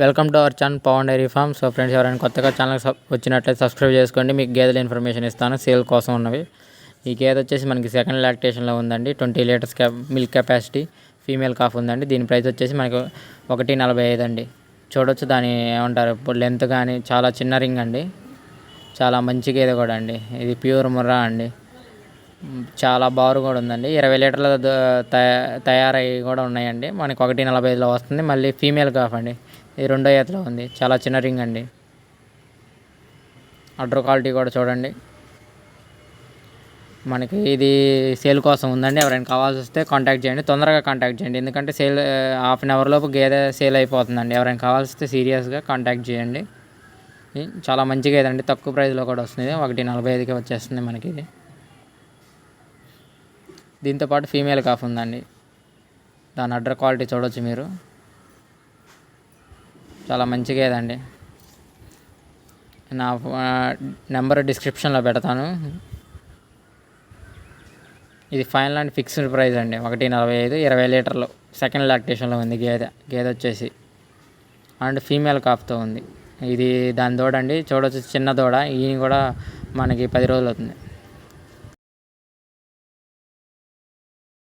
Welcome to our channel Pavan dairy farm. So friends ఎవరైనా కొత్తగా channel వచ్చినట్లయితే subscribe చేసుకోండి. మీకు గేదెల ఇన్ఫర్మేషన్ ఇస్తాను. సేల్ కోసం ఉన్నవి. ఈ గేదె వచ్చేసి మనకి సెకండ్ లాక్టేషన్లో ఉందండి. ట్వంటీ లీటర్స్ కె మిల్క్ కెపాసిటీ ఫీమేల్ కాఫ్ ఉందండి. దీని ప్రైస్ వచ్చేసి మనకు ఒకటి నలభై ఐదు అండి. చూడొచ్చు దాని ఏమంటారు ఇప్పుడు లెంత్ కానీ చాలా చిన్న రింగ్ అండి. చాలా మంచి గేదె కూడా అండి. ఇది ప్యూర్ ముర్రా అండి. చాలా బారు కూడా ఉందండి. ఇరవై లీటర్ల ద- తయారై కూడా ఉన్నాయండి. మనకి ఒకటి నలభై ఐదులో వస్తుంది. మళ్ళీ ఫీమేల్ కాఫ్ అండి. ఇది రెండో ఎత్తులో ఉంది. చాలా చిన్న రింగ్ అండి. అడ్డర్ క్వాలిటీ కూడా చూడండి. మనకి ఇది సేల్ కోసం ఉందండి. ఎవరైనా కావాల్సి వస్తే కాంటాక్ట్ చేయండి. తొందరగా కాంటాక్ట్ చేయండి. ఎందుకంటే సేల్ హాఫ్ అన్ అవర్ లోపు గేదె సేల్ అయిపోతుందండి. ఎవరైనా కావాల్సి వస్తే సీరియస్గా కాంటాక్ట్ చేయండి. చాలా మంచి గేదె అండి తక్కువ ప్రైస్లో కూడా వస్తుంది. ఒకటి నలభై ఐదుకి వచ్చేస్తుంది మనకి ఇది. దీంతో పాటు ఫీమేల్ కాఫ్ ఉందండి. దాని అడ్ర క్వాలిటీ చూడొచ్చు మీరు. చాలా మంచి గేదండి నా నెంబర్ డిస్క్రిప్షన్లో పెడతాను. ఇది ఫైనల్ అండ్ ఫిక్స్డ్ ప్రైస్ అండి. ఒకటి నలభై ఐదు ఇరవై లీటర్లు. సెకండ్ లాక్టేషన్లో ఉంది గేదె. గేదె వచ్చేసి అండ్ ఫీమేల్ కాఫ్తో ఉంది. ఇది దాని దూడ అండి. చూడొచ్చు చిన్న దూడ. ఈయన కూడా మనకి పది రోజులు అవుతుంది.